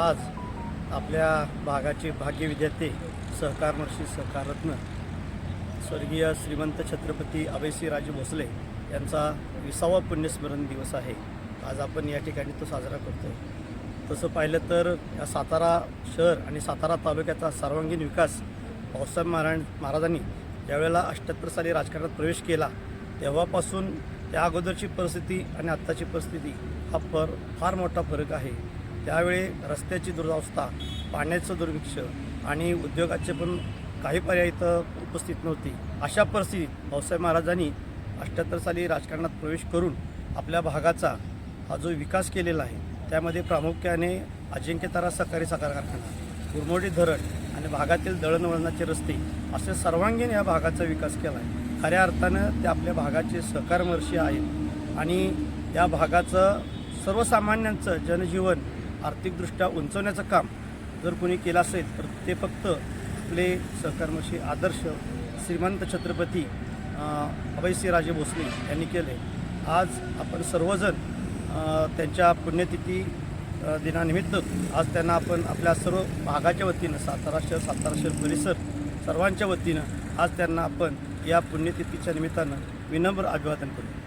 आज आपल्या भागाचे भाग्य विद्यार्थी सहकारमर्षी सहकाररत्न स्वर्गीय श्रीमंत छत्रपती अभयसिंह राजे भोसले यांचा विसावा पुण्यस्मरण दिवस आहे. आज आपण या ठिकाणी तो साजरा करतो तसं पाहिलं तर या सातारा शहर आणि सातारा तालुक्याचा सर्वांगीण विकास भाऊसाहेब महाराज महाराजांनी ज्यावेळेला अष्ट्याहत्तर साली राजकारणात प्रवेश केला तेव्हापासून त्या अगोदरची परिस्थिती आणि आत्ताची परिस्थिती हा फर फार मोठा फरक आहे. त्यावेळी रस्त्याची दुरावस्था पाण्याचं दुर्भिक्ष आणि उद्योगाचे पण काही पर्याय इथं उपस्थित नव्हती. अशा परिस्थितीत भाऊसाहेब महाराजांनी अठ्ठ्याहत्तर साली राजकारणात प्रवेश करून आपल्या भागाचा हा जो विकास केलेला आहे त्यामध्ये प्रामुख्याने अजिंक्यतारा सहकारी साखर कारखाना कुरमोडी धरण आणि भागातील दळणवळणाचे रस्ते असे सर्वांगीण या भागाचा विकास केला आहे. खऱ्या अर्थानं ते आपल्या भागाचे सहकारमर्षी आहेत आणि या भागाचं सर्वसामान्यांचं जनजीवन आर्थिकदृष्ट्या उंचवण्याचं काम जर कोणी केलं असेल तर ते फक्त आपले सहकर्मशी आदर्श श्रीमंत छत्रपती अभयसिंहराजे भोसले यांनी केले आज आपण सर्वजण त्यांच्या पुण्यतिथी दिनानिमित्त आज त्यांना आपण आपल्या सर्व भागाच्या वतीनं सातारा शहर सातारा शहर परिसर सर्वांच्या वतीनं आज त्यांना आपण या पुण्यतिथीच्या निमित्तानं विनम्र अभिवादन करू.